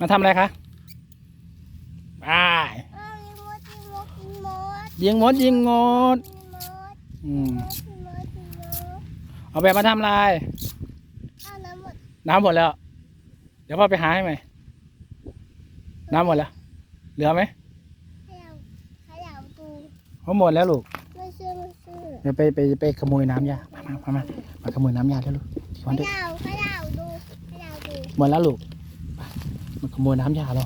มาทำอะไรคะไปอ้าวยิงมดยิงมดยิงมดยิงมดยิงงดยิงมดอืมยิงมดยิงมดเอาแบบมาทำอะไรอ้าวน้ำหมดน้ำหมดแล้ว เดี๋ยวพ่อไปหาให้ไหมน้ำหมดแล้ว เหลือไหมขยาวขยาวดูเขาหมดแล้วลูกไม่เชื่อไม่เชื่อเดี๋ยวไปไปไปขโมยน้ำยามามามามามาขโมยน้ำยาแล้วลูกขวันเด็กยาวขยาวดูขยาวดูหมดแล้วลูกไป มาขโมยน้ำยาเรา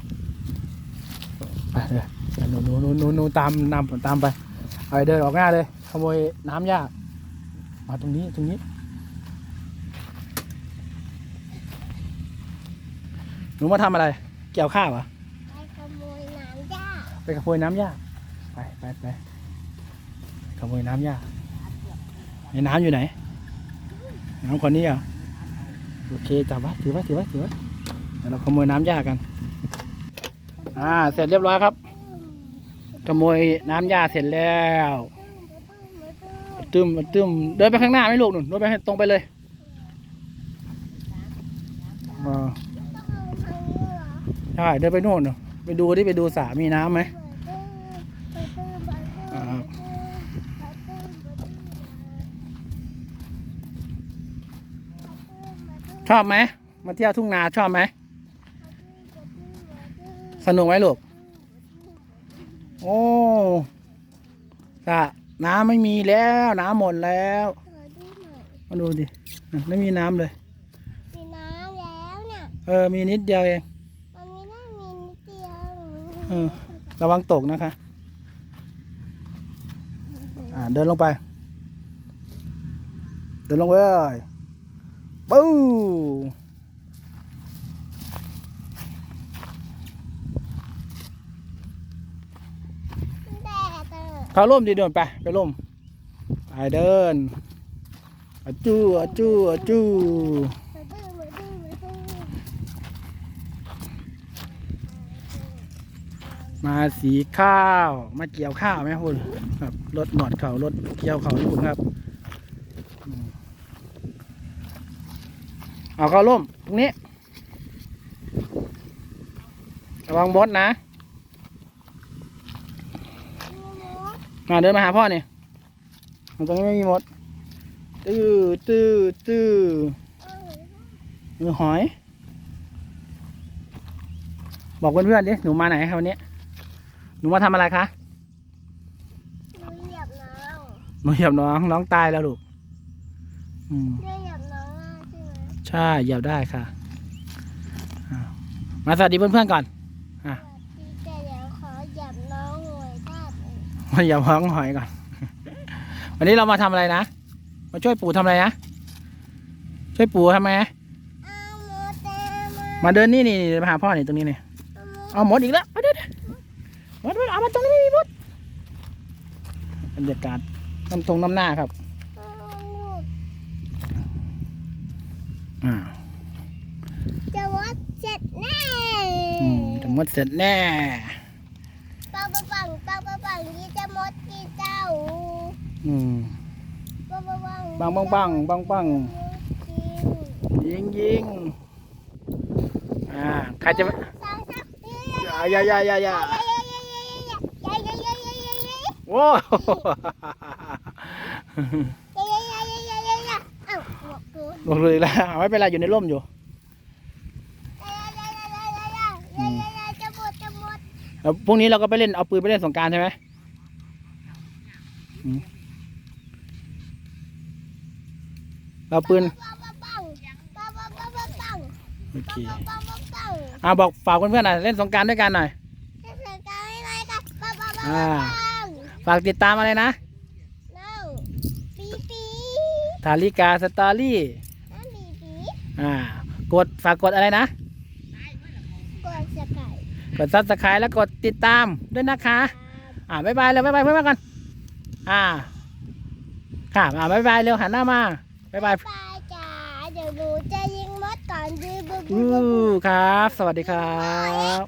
ไปเลยหนูหนูหนูหนูหนูตามนำผมตามไปเอาไปเดินออกหน้าเลยขโมยน้ำยามาตรงนี้ตรงนี้หนูมาทำอะไร เกี่ยวข้าวเหรอไปขโมยน้ำย่าไปขโมยน้ำยาไปไปไปขโมยน้ำยาไอ้น้ำอยู่ไหนน้ำคนนี้เหรอโอเคจับไว้ถือไว้ถือไว้ถือไว้ เดี๋ยวเราขโมยน้ำยากัน อ่า เสร็จเรียบร้อยครับ ขโมยน้ำยาเสร็จแล้วตึมตึมเดินไปข้างหน้าไหมลูกหนุนเดินไปให้ตรงไปเลยใช่เดินไปโน่นน่ะไปดูที่ไปดูสระมีน้ำไหมชอบไหมมาเที่ยวทุ่งนาชอบไหม นุกไหมลูก โอ้สระน้ำไม่มีแล้ว น้ำหมดแล้ว มาดูดิน่ะไม่มีน้ำเลย มีน้ำแล้วเนี่ย เออ มีนิดเดียวเองมันมีน้ำมีนิดเดียวเออระวังตกนะคะ อ่า เดินลงไป เดินลงไปเลยปู้ แดด เขาร่มดีเดินไปไปร่มไปเดินอจู้อจู้อจู้มาดื้อมาสีข้าว มาเกี่ยวข้าวไหมคุณครับรถหนอดเขารถเกี่ยวเขาญี่ปุ่นครับ เอาเข้าร่มตรงนี้ระวังบดนะ มาเดินมาหาพ่อเนี่ยตรงนี้ไม่มีมด ตื้อตื้อตื้อเออมือหอย บอกเพื่อนๆดิหนูมาไหนครับวันนี้ หนูมาทำอะไรคะหนูเหยียบน้องหนูเหยียบน้องน้องตายแล้วลูกอืมได้เหยียบน้องอะใช่ไหมใช่เหยียบได้ค่ะอ่ามาสวัสดีเพื่อนๆก่อนดีแต่เดี๋ยวขอเหยียบน้องหน่วยภาพ มาเหยียบห้องหอยก่อน วันนี้เรามาทำอะไรนะ มาช่วยปู่ทำอะไรนะ ช่วยปู่ทำไมอ้าวโมเตมามาเดินนี่นี่นี่มาหาพ่อนี่ตรงนี้นี่เอาหมดอีกแล้วเอาเดี๋ยวเดี๋ยวหมดหมดเอามาตรงนี้ไม่มีหมดบรรยากาศน้ำตรงน้ำหน้าครับอ่าจะวัดเสร็จแน่อืมจะหมดเสร็จแน่ ปังปังปังปังปังปังยี่จะมดกี่เจ้า อืมปังปังปังปังปังปังปังปังยิงยิงอ่าใครจะสามสามอย่าอย่าอย่าอย่าอย่าโอ้ลงเลยแล้วไม่เป็นไรอยู่ในร่มอยู่แล้วพรุ่งนี้เราก็ไปเล่นเอาปืนไปเล่นสงกรารใช่ไหมอืม เราปืนโอเคอ่าบอกฝากเพื่อนๆหน่อยเล่นสงกรารด้วยกันหน่อยฝากติดตามอะไรนะทาริกาสตอรี่อ่ากดฝากกดอะไรนะ กดซับสไครต์แล้วกดติดตามด้วยนะคะอ่าบ๊ายบายเร็วบ๊ายบายเพื่อนๆก่อนอ่าค่ะอ่าบ๊ายบายเร็วหันหน้ามา บ๊ายบายป้าจ๋าเดี๋ยวหนูจะยิงมดก่อนดื้อบึ้บอู้ครับ สวัสดีครับ